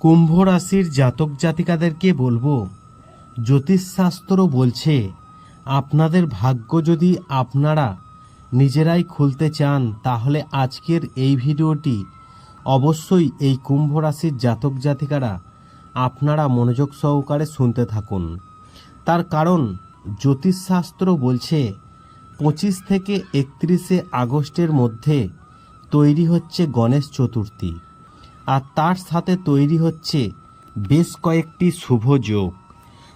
কুম্ভ রাশির জাতক জাতিকাদেরকে বলব, জ্যোতিষশাস্ত্র বলছে, আপনাদের ভাগ্য যদি আপনারা নিজেরাই খুলতে চান, তাহলে আজকের এই ভিডিওটি অবশ্যই এই কুম্ভ রাশির জাতক জাতিকারা আপনারা মনোযোগ সহকারে শুনতে থাকুন। তার কারণ, জ্যোতিষশাস্ত্র বলছে, পঁচিশ থেকে একত্রিশে আগস্টের মধ্যে তৈরি হচ্ছে গণেশ চতুর্থী। আর তার সাথে তৈরি হচ্ছে বেশ কয়েকটি শুভ যোগ।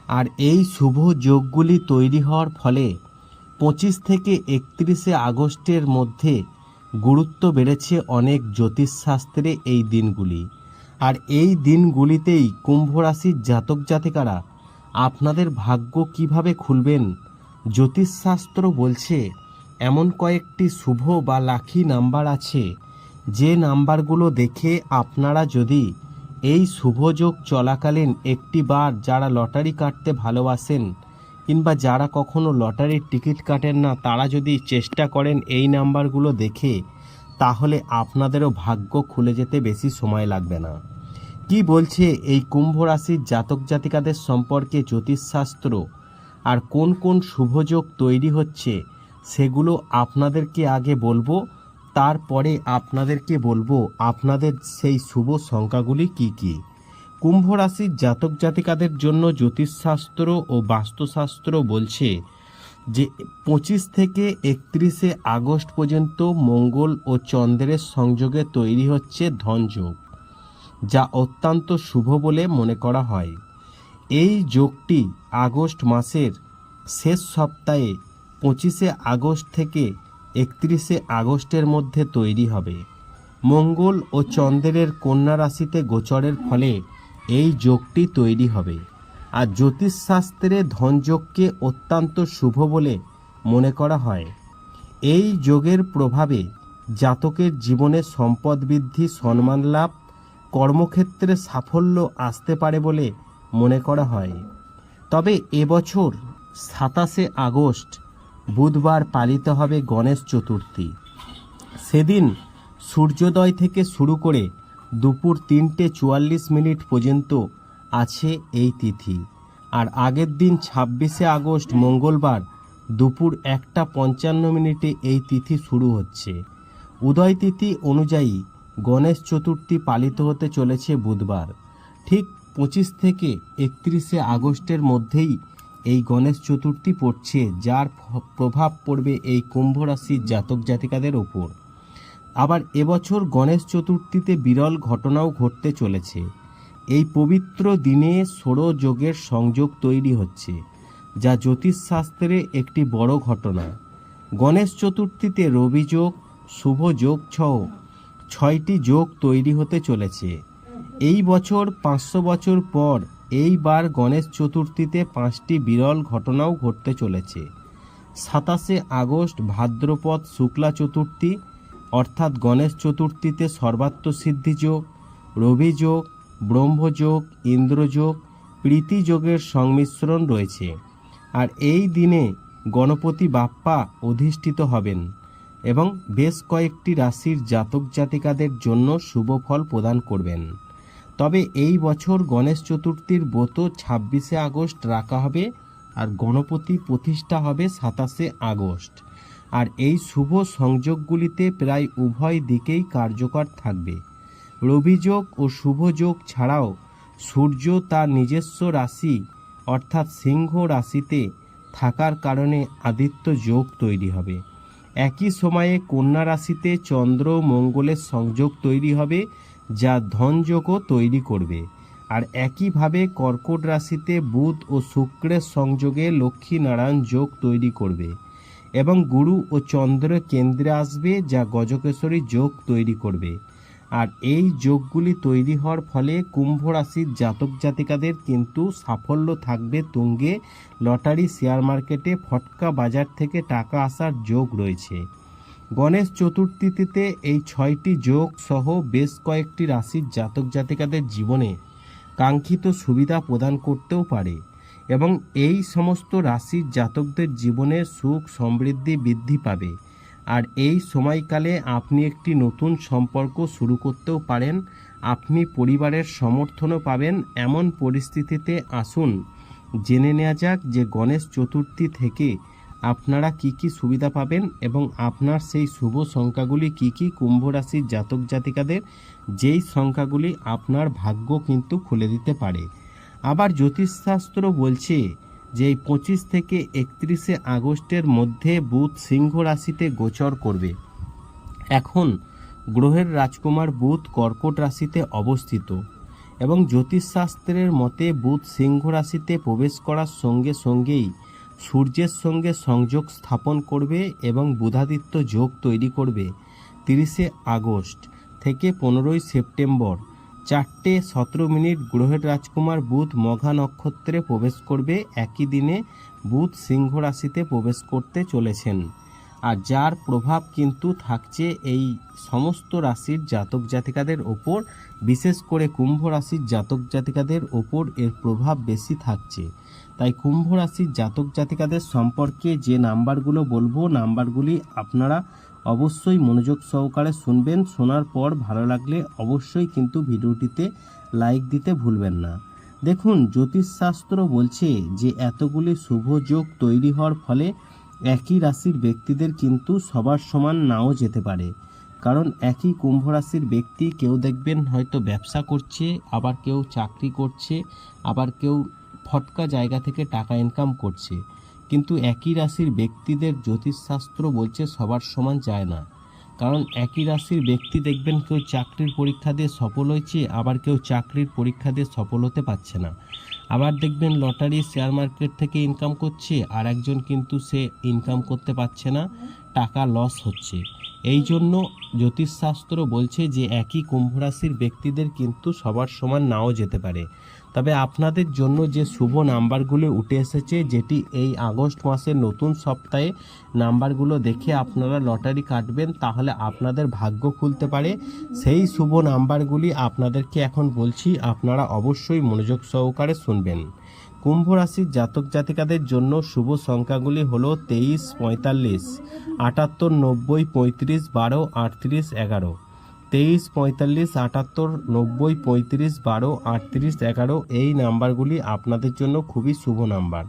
আর এই শুভ যোগগুলি তৈরি হওয়ার ফলে পঁচিশ থেকে একত্রিশে আগস্টের মধ্যে গুরুত্ব বেড়েছে অনেক জ্যোতিষশাস্ত্রে এই দিনগুলি। আর এই দিনগুলিতেই কুম্ভ রাশির জাতক জাতিকারা আপনাদের ভাগ্য কীভাবে খুলবেন জ্যোতিষশাস্ত্র বলছে, এমন কয়েকটি শুভ বা লাখি নাম্বার আছে যে নাম্বারগুলো দেখে আপনারা যদি এই শুভযোগ চলাকালীন একটি বার যারা লটারি কাটতে ভালোবাসেন কিংবা যারা কখনো লটারির টিকিট কাটেন না, তারা যদি চেষ্টা করেন এই নাম্বারগুলো দেখে, তাহলে আপনাদেরও ভাগ্য খুলে যেতে বেশি সময় লাগবে না। কি বলছে এই কুম্ভ রাশির জাতক জাতিকাদের সম্পর্কে জ্যোতিষশাস্ত্র? আর কোন কোন শুভযোগ তৈরি হচ্ছে, সেগুলো আপনাদেরকে আগে বলব। তারপরে আপনাদেরকে বলব, আপনাদের সেই শুভ সংখ্যাগুলি কি কি? কুম্ভ রাশির জাতক জাতিকাদের জন্য জ্যোতিষশাস্ত্র ও বাস্তুশাস্ত্র বলছে যে, পঁচিশ থেকে একত্রিশে আগস্ট পর্যন্ত মঙ্গল ও চন্দ্রের সংযোগে তৈরি হচ্ছে ধনযোগ, যা অত্যন্ত শুভ বলে মনে করা হয়। এই যোগটি আগস্ট মাসের শেষ সপ্তাহে পঁচিশে আগস্ট থেকে একত্রিশে আগস্টের মধ্যে তৈরি হবে। মঙ্গল ও চন্দ্রের কন্যা রাশিতে গোচরের ফলে এই যোগটি তৈরি হবে। আর জ্যোতিষশাস্ত্রে ধনযোগকে অত্যন্ত শুভ বলে মনে করা হয়। এই যোগের প্রভাবে জাতকের জীবনে সম্পদ বৃদ্ধি, সম্মান লাভ, কর্মক্ষেত্রে সাফল্য আসতে পারে বলে মনে করা হয়। তবে এবছর সাতাশে আগস্ট বুধবার পালিত হবে গণেশ চতুর্থী। সেদিন সূর্যোদয় থেকে শুরু করে দুপুর তিনটে চুয়াল্লিশ মিনিট পর্যন্ত আছে এই তিথি। আর আগের দিন ছাব্বিশে আগস্ট মঙ্গলবার দুপুর একটা পঞ্চান্ন মিনিটে এই তিথি শুরু হচ্ছে। উদয় তিথি অনুযায়ী গণেশ চতুর্থী পালিত হতে চলেছে বুধবার। ঠিক পঁচিশ থেকে একত্রিশে আগস্টের মধ্যেই এই গণেশ চতুর্থী পড়ছে, যার প্রভাব পড়বে এই কুম্ভ রাশির জাতক জাতিকাদের ওপর। আবার এবছর গণেশ চতুর্থীতে বিরল ঘটনাও ঘটতে চলেছে। এই পবিত্র দিনে ষোড়যোগের সংযোগ তৈরি হচ্ছে, যা জ্যোতিষশাস্ত্রে একটি বড় ঘটনা। গণেশ চতুর্থীতে রবিযোগ শুভ যোগ সহ ছয়টি যোগ তৈরি হতে চলেছে। এই বছর পাঁচশো বছর পর এইবার গণেশ চতুর্থীতে পাঁচটি বিরল ঘটনাও ঘটতে চলেছে। সাতাশে আগস্ট ভাদ্রপদ শুক্লা চতুর্থী, অর্থাৎ গণেশ চতুর্থীতে সর্বাত্মসিদ্ধি যোগ, রবি যোগ ব্রহ্মযোগ ইন্দ্রযোগ প্রীতি যোগের সংমিশ্রণ রয়েছে। আর এই দিনে গণপতি বাপ্পা অধিষ্ঠিত হবেন এবং বেশ কয়েকটি রাশির জাতক জাতিকাদের জন্য শুভ ফল প্রদান করবেন। তবে এই বছর গণেশ চতুর্থীর ব্রত ছাব্বিশে আগস্ট রাখা হবে আর গণপতি প্রতিষ্ঠা হবে সাতাশে আগস্ট। আর এই শুভ সংযোগগুলিতে প্রায় উভয় দিকেই কার্যকর থাকবে। রবিযোগ ও শুভযোগ ছাড়াও সূর্য তার নিজস্ব রাশি অর্থাৎ সিংহ রাশিতে থাকার কারণে আদিত্য যোগ তৈরি হবে। একই সময়ে কন্যা রাশিতে চন্দ্র মঙ্গলের সংযোগ তৈরি হবে যা ধনযোগও তৈরি করবে। আর একইভাবে কর্কট রাশিতে বুধ ও শুক্রের সংযোগে লক্ষ্মী নারায়ণ যোগ তৈরি করবে এবং গুরু ও চন্দ্র কেন্দ্রে আসবে যা গজকেশরী যোগ তৈরি করবে। আর এই যোগগুলি তৈরি হওয়ার ফলে কুম্ভ রাশির জাতক জাতিকাদের কিন্তু সাফল্য থাকবে তুঙ্গে। লটারি শেয়ার মার্কেটে ফটকা বাজার থেকে টাকা আসার যোগ রয়েছে। গণেশ চতুর্থীতে এই ছয়টি যোগ সহ বেশ কয়েকটি রাশির জাতক জাতিকাদের জীবনে কাঙ্ক্ষিত সুবিধা প্রদান করতেও পারে এবং এই সমস্ত রাশির জাতকদের জীবনে সুখ সমৃদ্ধি বৃদ্ধি পাবে। আর এই সময়কালে আপনি একটি নতুন সম্পর্ক শুরু করতেও পারেন, আপনি পরিবারের সমর্থনও পাবেন, এমন পরিস্থিতিতে আসুন। জেনে নেওয়া যাক যে গণেশ চতুর্থী থেকে আপনারা কি কি সুবিধা পাবেন এবং আপনার সেই শুভ সংখ্যাগুলি কি কি কুম্ভ রাশির জাতক জাতিকাদের, যেই সংখ্যাগুলি আপনার ভাগ্য কিন্তু খুলে দিতে পারে। আবার জ্যোতিষশাস্ত্র বলছে যে এই পঁচিশ থেকে একত্রিশে আগস্টের মধ্যে বুধ সিংহ রাশিতে গোচর করবে। এখন গ্রহের রাজকুমার বুধ কর্কট রাশিতে অবস্থিত এবং জ্যোতিষশাস্ত্রের মতে বুধ সিংহ রাশিতে প্রবেশ করার সঙ্গে সঙ্গেই সূর্যের সঙ্গে সংযোগ স্থাপন করবে এবং বুধাদিত্য যোগ তৈরি করবে তিরিশে আগস্ট থেকে পনেরোই সেপ্টেম্বর। চারটে সতেরো মিনিট গ্রহের রাজকুমার বুধ মঘা নক্ষত্রে প্রবেশ করবে। একই দিনে বুধ সিংহ রাশিতে প্রবেশ করতে চলেছেন। আর যার প্রভাব কিন্তু থাকছে এই সমস্ত রাশির জাতক জাতিকাদের ওপর, বিশেষ করে কুম্ভ রাশির জাতক জাতিকাদের ওপর এর প্রভাব বেশি থাকছে। তাই কুম্ভ রাশির জাতক জাতিকাদের সম্পর্কে যে নাম্বারগুলো বলব, নাম্বারগুলি আপনারা অবশ্যই মনোযোগ সহকারে শুনবেন। শোনার পর ভালো লাগলে অবশ্যই কিন্তু ভিডিওটিতে লাইক দিতে ভুলবেন না। দেখুন, জ্যোতিষশাস্ত্র বলছে যে এতগুলি শুভ যোগ তৈরি হওয়ার ফলে একই রাশির ব্যক্তিদের কিন্তু সবার সমান নাও যেতে পারে। কারণ একই কুম্ভ রাশির ব্যক্তি কেউ দেখবেন হয়তো ব্যবসা করছে, আবার কেউ চাকরি করছে, আবার কেউ ফটকা জায়গা থেকে টাকা ইনকাম করছে। কিন্তু একই রাশির ব্যক্তিদের জ্যোতিষশাস্ত্র বলছে সবার সমান যায় না। কারণ একই রাশির ব্যক্তি দেখবেন কেউ চাকরির পরীক্ষা দিয়ে সফল হয়েছে, আবার কেউ চাকরির পরীক্ষা দিয়ে সফল হতে পারছে না। আবার দেখবেন লটারি শেয়ার মার্কেট থেকে ইনকাম করছে, আর একজন কিন্তু সে ইনকাম করতে পারছে না, টাকা লস হচ্ছে। এই জন্য জ্যোতিষশাস্ত্র বলছে যে একই কুম্ভ রাশির ব্যক্তিদের কিন্তু সবার সমান নাও যেতে পারে। তবে আপনাদের জন্য যে শুভ নাম্বারগুলো উঠে এসেছে, যেটি এই আগস্ট মাসের নতুন সপ্তাহে নাম্বারগুলো দেখে আপনারা লটারি কাটবেন, তাহলে আপনাদের ভাগ্য খুলতে পারে। সেই শুভ নাম্বারগুলি আপনাদেরকে এখন বলছি, আপনারা অবশ্যই মনোযোগ সহকারে শুনবেন। কুম্ভ রাশির জাতক জাতিকাদের জন্য শুভ সংখ্যাগুলি হলো তেইশ, পঁয়তাল্লিশ, আটাত্তর, নব্বই, পঁয়ত্রিশ, বারো, আটত্রিশ, এগারো। তেইশ, পঁয়তাল্লিশ, আটাত্তর, নব্বই, পঁয়ত্রিশ, বারো, আটত্রিশ, এগারো এই নাম্বারগুলি আপনাদের জন্য খুবই শুভ নাম্বার।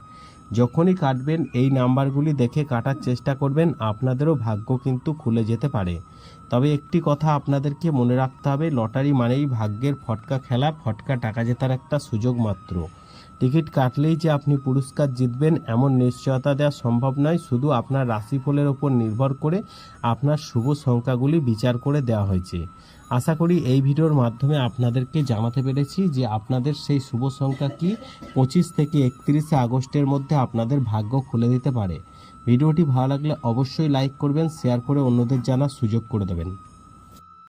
যখনই কাটবেন, এই নাম্বারগুলি দেখে কাটার চেষ্টা করবেন, আপনাদেরও ভাগ্য কিন্তু খুলে যেতে পারে। তবে একটি কথা আপনাদেরকে মনে রাখতে হবে, লটারি মানেই ভাগ্যের ফটকা খেলা, ফটকা টাকা জেতার একটা সুযোগ মাত্র। টিকিট কাটলেই যে আপনি পুরস্কার জিতবেন এমন নিশ্চয়তা দেওয়া সম্ভব নয়। শুধু আপনার রাশিফলের ওপর নির্ভর করে আপনার শুভ সংখ্যাগুলি বিচার করে দেওয়া হয়েছে। আশা করি এই ভিডিওর মাধ্যমে আপনাদেরকে জানাতে পেরেছি যে আপনাদের সেই শুভ সংখ্যা কি পঁচিশ থেকে একত্রিশে আগস্টের মধ্যে আপনাদের ভাগ্য খুলে দিতে পারে। ভিডিওটি ভালো লাগলে অবশ্যই লাইক করবেন, শেয়ার করে অন্যদের জানার সুযোগ করে দেবেন।